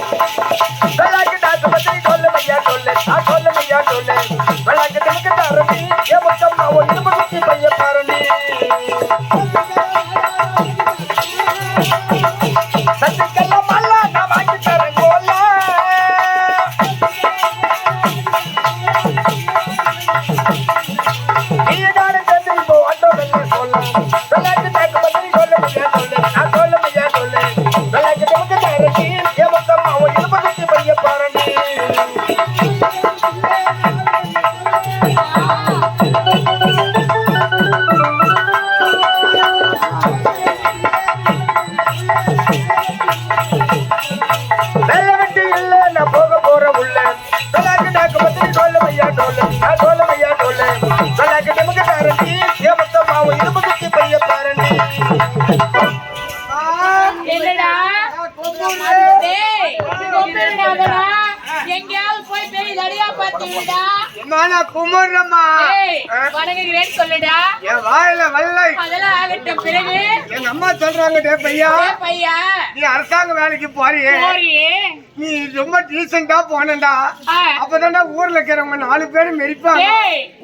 வெள்ளாக்கு நாக்கு பத்தி சொல்லு மையா சொல்லு நான் சொல்லு மையா சொல்லு வெள்ளாக்கு திமுக்கு தரணி ஏ முத்தம்மா ஒரு இரும்பு குத்தி பைய பாருணி சத்திக்கெல்லாம் மல்ல நான் வாங்கி தரேன் கோல நீதானே எங்கேயாவது போய் பெரிய தடியா பாத்தீங்கடா நான் குமரம்மா. ஏய், வணங்குகிறேன்னு சொல்லுடா. என் வாயில வல்லை. அதெல்லாம் ஆகட்டும் பிறகு. எங்க அம்மா சொல்றாங்க டே பையா. பையா. நீ அரசாங்க வேலைக்கு போறியே. போறியே. நீ ரொம்ப டீசெண்டா போனடா. அப்பதான்டா ஊர்ல இருக்கிறவங்க நாலு பேரும் மெரிப்பாங்க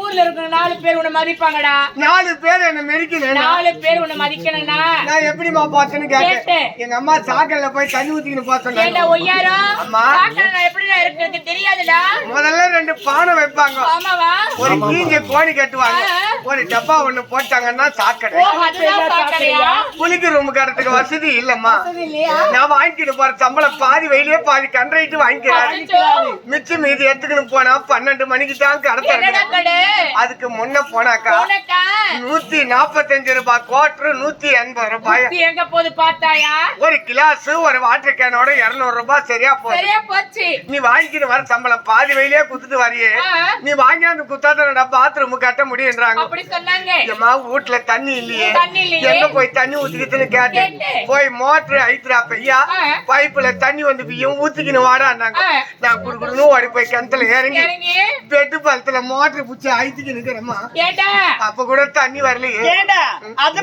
ஊர்ல இருக்கிற நாலு பேர் உன்னை மதிப்பாங்கடா. நாலு பேர் என்ன மெரிக்கணும் நாலு பேர் உன்னை மதிக்கணும்னா நான் எப்படிமா பார்த்தேன்னு கேட்டேன். எங்க அம்மா சாக்கல்ல போய் தண்ணி ஊத்திக்கின்னு ஏண்டா பார்த்தேன் ஒய்யாரோ? அம்மா. நான் எப்படிடா இருக்கிறது தெரியாதுடா. முதல்ல ரெண்டு பானை வைப்பாங்க. ஆமாவா? ஒரு கீஞ்ச கோணி கட்டுவாங்க. ஒரு டப்பா ஒண்ணு போட்டாங்கன்னா சாக்கடை. ஓ அதுதான் சாக்கடையா? குளிக்க ரூம் கட்டுறதுக்கு வசதி இல்லம்மா. இல்லையா? நான் வாங்கிட்டு போற சம்பளம் பாதி வயலே பாதி கன்றைட்டு வாங்கிக்கிறாரு. அச்சோ. மிச்சம் மீதி எடுத்துக்கணும் போனா பன்னெண்டு மணிக்கு தான் கடத்த கடை? அதுக்கு முன்ன போனாக்கா நூத்தி நாப்பத்தஞ்சு ரூபாய் கோட்டரு நூத்தி எண்பது ரூபாய். நீ எங்க போது பார்த்தாயா? ஒரு கிளாஸ் ஒரு வாட்டர் கேனோட இருநூறு ரூபாய் சரியா போச்சு. நீ வாங்கிட்டு வர சம்பளம் பாதி வயலே குத்துட்டு வரியே. நீ வாங்கியாந்து குத்தாதனடா பாத்ரூம் கட்ட முடியுன்றாங்க. அப்படி சொன்னாங்க. ஏம்மா வீட்டுல தண்ணி இல்லையே. தண்ணி இல்லையே. எங்க போய் தண்ணி ஊத்திக்கிட்டுன்னு கேட்டேன். போய் மோட்டர் ஐத்துறா பையா. பைப்புல தண்ணி வந்து பிய்யும் ஊத்திக்கின்னு வாடான்னாங்க. நான் குடுக்குறணும் ஓடி போய் கிணத்துல இறங்கி இறங்கி. பெட்டு பழத்துல மோட்டர் பிடிச்சி ஐத்துக்கு நிக்கிறேம்மா ஏண்டா? அப்ப கூட தண்ணி வரலையே. ஏண்டா? அது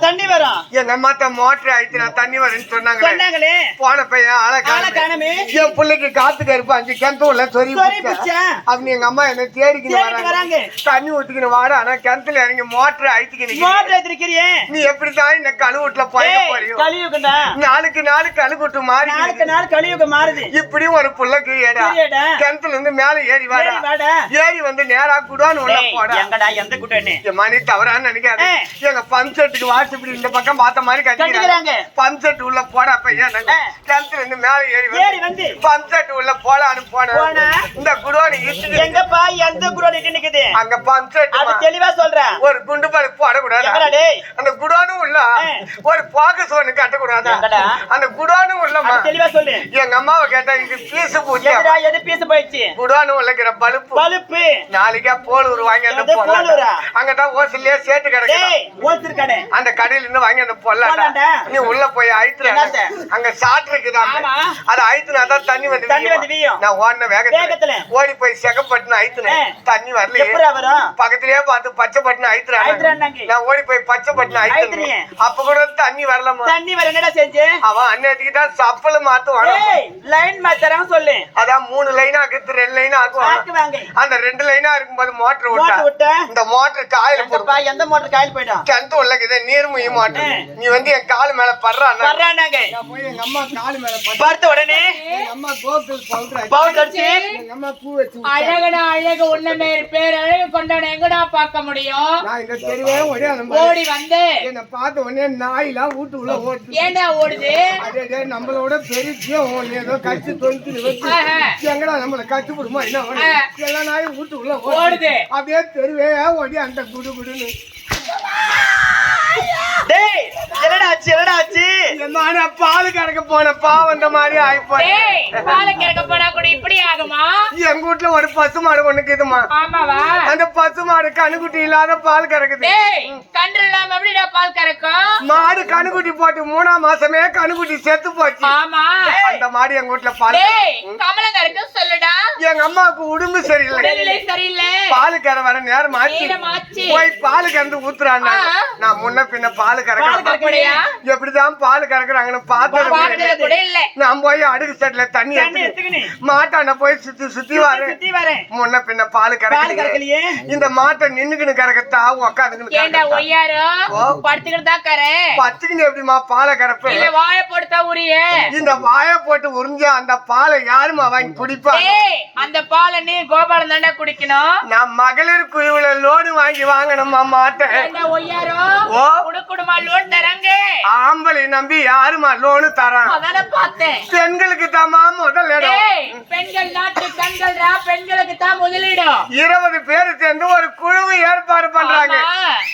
தண்ணி வரும். எங்க அம்மாத்த மோட்டர் ஐத்துனா தண்ணி வரும்னு சொன்னாங்களே. சொன்னாங்களே. போன பையன் ஆளை ஆளை காணோமே. காணோமே. என் பிள்ளைக்கு காத்து கருப்பு அஞ்சு கிணத்து உள்ள சொறி. அப்படி எங்க அம்மா என்ன தேடிக்கின்னு தேடிட்டு வராங்க. தண்ணி ஊத்திக்கின்னு வாடா. ஆனா கிணத்துல இறங்கி மோட்டர் எடுத்திருக்கிறியே நீ எப்படிதான் இந்த கழுவுட்ல போய் போறியோ? கலியுகண்டா நாளுக்கு நாள் கழுகுட்டு மாறி நாளுக்கு நாள் கலியுகம் மாறுது. இப்படியும் ஒரு புள்ளக்கு ஏடா. கிணத்துல இருந்து மேல ஏறி வாடா. ஏறி வந்து நேரா குடான்னு உள்ள போடா. எங்கடா எந்த கூட்டணி என் மணி தவறான்னு நினைக்காத. எங்க பம்ப் செட்டுக்கு வாட்ஸ் இப்படி இந்த பக்கம் பார்த்த மாதிரி கட்டிக்கிறாங்க. செட் உள்ள போடா பையன். கிணத்துல இருந்து மேல ஏறி வந்து. செட் உள்ள போலான்னு போனேன் போனா. இந்த குடோனி எங்கப்பா எந்த குடோனி நிக்குது? அங்க பம்ப் செட் அது தெளிவா சொல்றேன் ஒரு குண்டு போடக்கூடாது டேய்? அந்த குடோனும் உள்ள. ஒரு ஒண்ணு கட்டக்கூடாது எங்கடா? அந்த குடோனும் தெளிவா சொல்லு. எங்க அம்மாவை கேட்டா இது பீசு பூச்சி எது பீசு போயிடுச்சு? குடோனும் உள்ளக்கிற பழுப்பு. பழுப்பு. நாளைக்கா போலூர் வாங்கி அந்த போலூரா? அங்கதான் ஓசல்லையே சேட்டு கடை அந்த கடையில இருந்து வாங்கி அந்த பொல்லாட்ட. நீ உள்ள போய் என்னத்த? அங்க சாட்டு இருக்குதாம் ஆமா. அது ஐத்துனா தான் தண்ணி வந்து தண்ணி வந்து. நான் ஓடின வேகத்துல. வேகத்துல ஓடி போய் செகப்பட்டுன்னு ஐத்துனேன். தண்ணி வரும்? பக்கத்திலேயே பார்த்து பச்சை பட்டுன்னு ஐத்துறாங்க. நான். ஓடி போய் பச்சை பட்டுன்னு. ஐத்துனேன் அப்ப கூட தண்ணி வரலமா தண்ணி வர என்னடா செஞ்சு? அவன் அன்னைக்கு தான் சப்பல் மாத்துவான் லைன் மாத்தறவன் சொல்லு. அதான் மூணு லைனா ஆக்குது ரெண்டு லைனா ஆக்குவாங்க அந்த ரெண்டு லைனா இருக்கும்போது மோட்டர் மோட்டர் விட்டா? இந்த மோட்டர் காயில போடும் எங்கப்பா எந்த மோட்டர் காயில் போயிடும்? கிணத்து உள்ளக்குது நீர் முய மாட்டேன் ஏ. நீ வந்து என் காலு மேல படுறான் வர்றானாங்க போய் எங்க அம்மா காலு மேல பட்டு பார்த்த உடனே எங்க அம்மா கோகுல் பவுடர் பவுடர் அழகடா அழகு உன்ன மேல் பேர் அழகு கொண்டவன எங்கடா பார்க்க முடியும்? ஓடி வந்து. என்ன பார்த்த உடனே நாயெல்லாம் வீட்டு உள்ள ஓட்டு ஏண்டா ஓடுது? நம்மளோட ஒண்ணு ஏதோ கச்சு ஆஹா. எங்கடா நம்மள கச்சு விடுமா? என்ன ஓடுது? எல்லா நாயும் வீட்டு உள்ள ஓடுது. ஓடுது. அப்படியே தெருவே ஓடி அந்த குடு குடுன்னு டேய் என்னடா ஆச்சு என்னடா ஆச்சு எம்மான பால் கறக்க போன பாவம் இந்த மாதிரி டேய் பாலை கிடக்க போனா கூட இப்படி ஆகுமா? எங்க வீட்டுல ஒரு பசு மாடு ஒண்ணு இருக்குதுமா ஆமாவா? அந்த பசு மாடு கணுக்குட்டி இல்லாத பால் கறக்குது. டேய் கன்று இல்லாம எப்படிடா பால் கறக்கும்? மாடு கணுக்குட்டி போட்டு மூணாம் மாசமே கணுக்குட்டி செத்து போச்சு. ஆமா. அந்த மாடு எங்க வீட்டுல பால் டேய் கமலம் கறக்க சொல்லுடா. எங்க அம்மாவுக்கு உடம்பு சரியில்லை. சரியில்லை. பால் கற வர நேரம் ஆச்சு. போய் பால் கறந்து ஊத்துறாங்க ஆ. நான் முன்ன பின்ன பால் கறக்க எப்படிதான் பால் கறக்குறாங்கன்னு பார்த்தது நான் போய் அடுக்கு செட்ல தண்ணி தண்ணி எடுத்து எடுத்துக்கினு. மாட்டாண்ட போய் சுத்தி சுத்தி வரேன். முன்ன பின்ன பால் கறக்கலையே. இந்த மாட்டை நின்னுக்கின்னு கறக்கத்தா ஏண்டா உக்காந்துக்கின்னு ஒய்யாரோ? படுத்துக்கிட்டு தான் கரை பத்துக்கின்னு எப்படிமா பாலை கறப்ப? இல்ல வாய போடுத்தா உரிய இந்த வாய போட்டு உறிஞ்ச அந்த பாலை யாருமா வாங்கி குடிப்பா? அந்த பாலை நீ கோபாலம் தாண்டா குடிக்கணும். நான் மகளிர் குழுவுல லோடு வாங்கி வாங்கணுமா மாட்டேன் ஏண்டா ஒய்யாரோ. குடுக்குடுமா லோன் தராங்க. ஆம்பளை நம்பி யாருமா லோனு தரான்? பார்த்தேன். பெண்களுக்கு தாமா முதல் இடம். பெண்கள் நாட்டு பெண்களுக்கு தான் முதலிடம் இருபது பேர் சேர்ந்து ஒரு குழுவு ஏற்பாடு பண்றாங்க.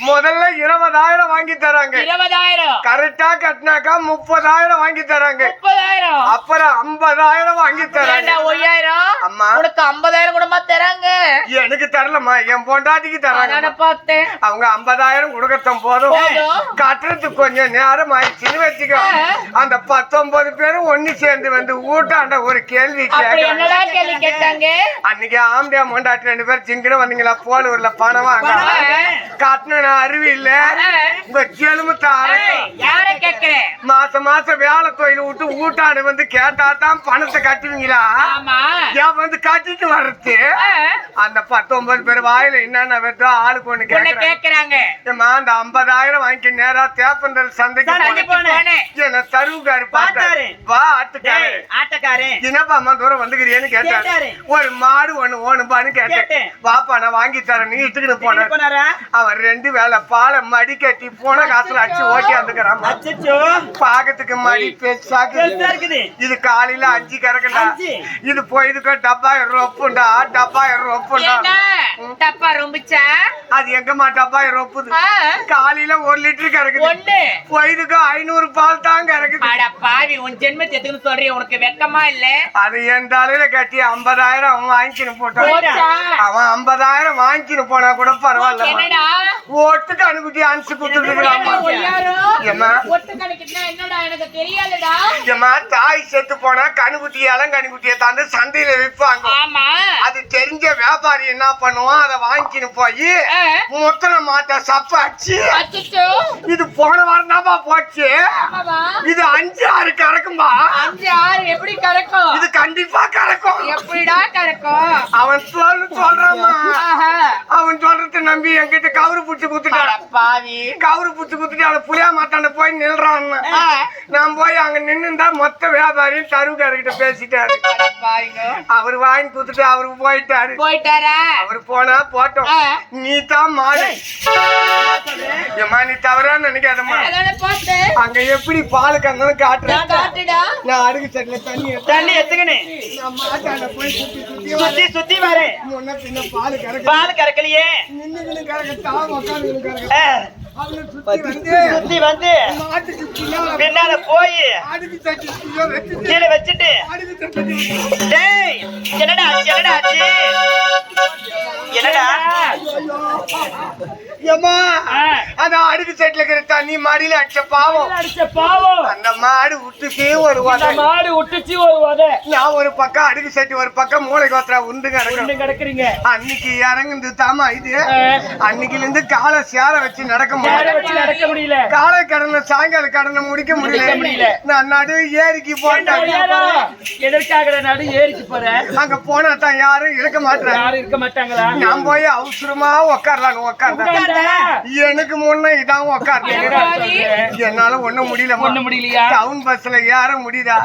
முதல்ல இருபதாயிரம் வாங்கி தராங்க. இருபதாயிரம். கரெக்டா கட்டினாக்கா முப்பதாயிரம் வாங்கி தராங்க. முப்பதாயிரம். அப்புறம் ஐம்பதாயிரம் வாங்கி தராங்க. ஒய்யாயிரம்? அம்மா. உனக்கு ஐம்பதாயிரம் கூடமா தராங்க. எனக்கு தரலம்மா. என் பொண்டாட்டிக்கு தராங்க பார்த்தேன். அவங்க ஐம்பதாயிரம் கொடுக்கட்டும் போதும். போதும். கட்டுறதுக்கு கொஞ்சம் நேரம் ஆயிடுச்சுன்னு வச்சுக்கோ. அந்த பத்தொன்பது பேரும் ஒண்ணு சேர்ந்து வந்து ஊட்டாண்ட ஒரு கேள்வி கேட்கறாங்க கேட்டாங்க? அன்னைக்கு ஆம்படியா மொண்டாட்டி ரெண்டு பேரும் சிங்கின வந்தீங்களா? போலூர்ல பணம் வாங்க பணம் வாங்க. கட்டண அறிவு இல்ல. உங்க மாசம் மாசம் வேலை தொழில் விட்டு ஊட்டாண்டு வந்து கேட்டா தான் பணத்தை கட்டுவீங்களா? ஏன் வந்து கட்டிட்டு வர்றது? அந்த பத்தொன்பது பேர் வாயில என்னென்ன வருதோ ஆளுக்கு ஒண்ணு ஏம்மா, அந்த ஐம்பதாயிரம் வாங்கி நேரா தேப்பந்தல் சந்தைக்கு சந்தைக்கு போனேன். போனேன். போனேன். என்ன தருவுக்காரு பார்த்தாரு. பார்த்தாரு. வா ஆட்டுக்காரு. டேய், ஆட்டக்காரன். என்னப்பா அம்மா தூரம் வந்துக்கிறியேன்னு கேட்டாரு. கேட்டாரு. ஒரு மாடு ஒண்ணு ஓணுப்பான்னு கேட்டேன். கேட்டேன். வாப்பா நான் வாங்கி தரேன். நீ இட்டுக்கிட்டு போன போனாரா. அவன் ரெண்டு வேலை பாலை மடி கட்டி போன காசுல அடிச்சு ஓகே வந்துக்கிறான். அச்சச்சோ. பாக்கத்துக்கு மடி பெருசாக்கு பெருசா இருக்குது. இது காலையில அஞ்சு கறக்குண்டா அஞ்சு. இது போயிதுக்கோ டப்பாயிரம் ரொப்புண்டா. டப்பாயிரம் ரொப்புண்டா. என்ன டப்பா ரொம்பிச்சா? அது எங்கம்மா டப்பாயிரம் ரொப்புது? ஆ, காலையில ஒரு லிட்டர் கறக்குது. ஒண்ணு. போயிதுக்கு ஐநூறு பால் தான் கறக்குது அட பாவி உன் ஜென்மத்தை எதுக்குன்னு சொல்றீங்க உனக்கு வெக்கமா இல்ல? அது என் தலையில கட்டி ஐம்பதாயிரம் அவன் வாங்கிக்கின்னு போட்டான்? அவன் ஐம்பதாயிரம் வாங்கிக்கின்னு போனா கூட பரவாயில்ல. என்னடா? அனுப்பிட்டு அனுப்பிச்சு ஏமா தாய் செத்து போனா கணுக்குட்டி இளங்கணுக்குட்டியை தந்து சந்தையில விற்பாங்க. ஆமா. அது தெரிஞ்ச வியாபாரி என்ன பண்ணுவான்? அதை வாங்கிக்கின்னு போய் முத்தனை மாட்ட சப்ப அடிச்சு அச்சச்சோ. இது போன வாரம் தான்ப்பா போச்சு? இது அஞ்சு ஆறு கறக்கும்பா அஞ்சு ஆறு எப்படி கறக்கும்? இது கண்டிப்பா கறக்கும். எப்படிடா கறக்கும்? அவன் சொல்லு சொல்றாமா. அவன் சொல்றத நம்பி என்கிட்ட கவுரு புடிச்சு குத்துட்டான். பாவி. கவுரு புடிச்சு குத்துட்டு அவன் புளியா மாட்டாண்ட போய் நில்றான். நான் போய் அங்க நின்னுந்தா மொத்த வியாபாரி தருவுக்காரர்கிட்ட பேசிட்டாரு. அவர் வாங்கி கொடுத்துட்டு அவருக்கு போயிட்டாரு. போயிட்டாரா? அவர் போனா போட்டோம். நீ தான் மாடு. ஏம்மா நீ தவறா நினைக்காதம்மா. பார்த்தேன் அங்க எப்படி பால் கறந்தாலும் காட்டுறேன் காட்டுடா. நான் அடுக்கு சட்டில தண்ணி தண்ணி எடுத்துக்கினு. நான் மாட்டாண்ட போய் சுத்தி சுத்தி சுத்தி சுத்தி வரேன் முன்ன பின்ன பால் கறக்க பால் கறக்கலையே. உட்காந்துக்கின்னு கறக்க அவனை சுத்தி வந்து சுத்தி வந்து. பின்னால போய் கீழே வச்சுட்டு கீழே வச்சுட்டு. அடுக்கு சட்டி டேய் என்னடா என்னடா ஆச்சு? என்னடா? ஏம்மா அந்த அடுக்கு சட்டில இருக்கிற தண்ணி மாடியில அடிச்ச பாவம். அடிச்ச பாவம். அந்த மாடு விட்டுச்சு ஒரு. மாடு விட்டுச்சு நான் ஒரு பக்கம் அடுக்கு சட்டி ஒரு பக்கம் மூளை கோத்திரா உண்டு கிடக்குறீங்க. அன்னைக்கு இறங்குது தாமா இது. அன்னைக்குல இருந்து காலை சேர வச்சு நடக்க முடியல. வச்சு நடக்க முடியல. காலை கடனை சாயங்கால கடனை முடிக்க முடியல. முடியல. நான் நடு ஏரிக்கு போட்டேன். எதற்காக நடு அங்க போனா தான் யாரும் இருக்க மாட்டாங்க யாரும் இருக்க மாட்டாங்களா? நான் போய் அவசரமா உக்காரலான்னு உக்காந்தேன்? எனக்கு முன்ன இதான் உக்காந்தேன்? என்னால ஒண்ணும் முடியலம்மா. ஒண்ணு முடியலையா? டவுன் பஸ்ல ஏற முடியுதா.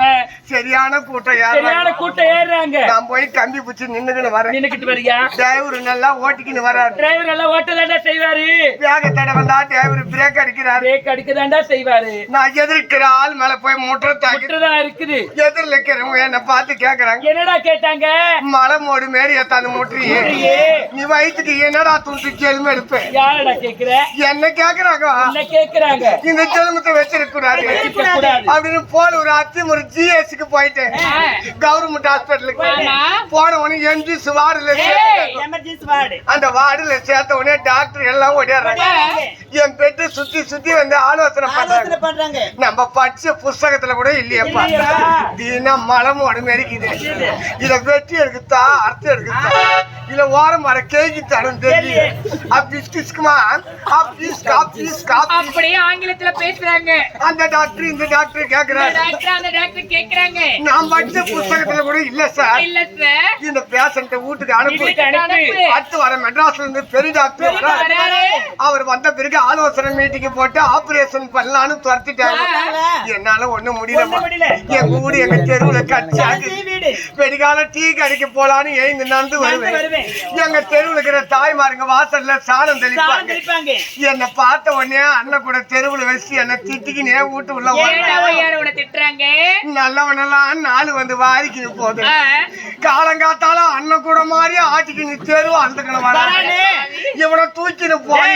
சரியான கூட்டம் ஏறாங்க கூட்டம் ஏறுறாங்க. நான் போய் கம்பி பிடிச்சி நின்னுக்கின்னு வரேன். நின்னுக்கிட்டு வரியா? டிரைவர் நல்லா ஓட்டிக்கின்னு வராரு. டிரைவர் எல்லாம் ஓட்டதாண்டா செய்வாரு. வேக தடை வந்தா டிரைவர் பிரேக் அடிக்கிறாரு. பிரேக் அடிக்கதாண்டா செய்வாரு. நான் எதிர்க்கிற ஆள் மேல போய் மூட்டை தாக்கி முட்டுதான் இருக்குது. எதிரில் இருக்கிறவங்க என்ன பார்த்து கேக்குறாங்க. என்னடா கேட்டாங்க? மலை மோடு மாரி எத்தாந்து இல்லையே. நீ வயிற்றுக்கு என்னடா துண்டு செல்ம எடுப்பேன் யாரடா கேக்குற? என்ன கேக்குறாங்க? என்ன கேக்குறாங்க? இந்த செல்மத்தை வச்சிருக்க கூடாது அப்படின்னு போல ஒரு அத்தி ஒரு ஜிஎஸ்க்கு போயிட்டேன். கவர்மெண்ட் ஹாஸ்பிட்டலுக்கு. போன உடனே எம்ஜிஎஸ் வார்டுல. எமர்ஜென்சி வார்டு அந்த வார்டுல சேர்த்த உடனே டாக்டர் எல்லாம் ஓடிடுறாங்க என் பெட்டு சுத்தி சுத்தி வந்து ஆலோசனை பண்றாங்க. ஆலோசனை பண்றாங்க. நம்ம படிச்ச புஸ்தகத்துல கூட இல்லையப்பா. இல்லையா? தினம் மலம் உடம்பு இருக்குது. இத வெட்டி எடுக்குதா அர்த்தம் எடுக்குதா இல்ல ஓரம் மர கேஜி தரும் தெரியல. அப்பீஸ் கிஸ்குமா அப்பீஸ் காப்பீஸ் காப்பீஸ் அப்படியே ஆங்கிலத்துல பேசுறாங்க. அந்த டாக்டர் இந்த டாக்டர் கேக்குறாரு. டாக்டர் அந்த டாக்டர் கேக்குறாங்க. நான் படிச்ச புஸ்தகத்துல கூட இல்ல சார். இல்ல சார். இந்த பேஷண்ட வீட்டுக்கு அனுப்பி. அடுத்து வர மெட்ராஸ்ல இருந்து பெரிய டாக்டர். அவர் வந்த பிறகு ஆலோசனை மீட்டிங் போட்டு ஆபரேஷன் பண்ணலாம்னு துரத்திட்டாங்க என்னால ஒண்ணும் முடியல ஒண்ணும் முடியல. எங்க ஊரு எங்க தெருவுல கட்சியாக்கு கடைசி வீடு. வெடிகால டீ கடைக்கு போலான்னு எழுந்து நடந்து வருவேன். எங்க தெருவுல இருக்கிற தாய்மாருங்க வாசல்ல சாணம் சாணம் தெளிப்பாங்க. தெளிப்பாங்க என்னை பார்த்த உடனே அண்ணன் கூட தெருவுல வச்சு என்ன திட்டிக்கினே வீட்டு உள்ள நல்லவனெல்லாம் நாலு வந்து வாரிக்கு போகுது காலங்காத்தால அண்ணன் கூட மாதிரி ஆட்டிக்கின்னு தெருவு அந்த. இவனை தூக்கின்னு போய்.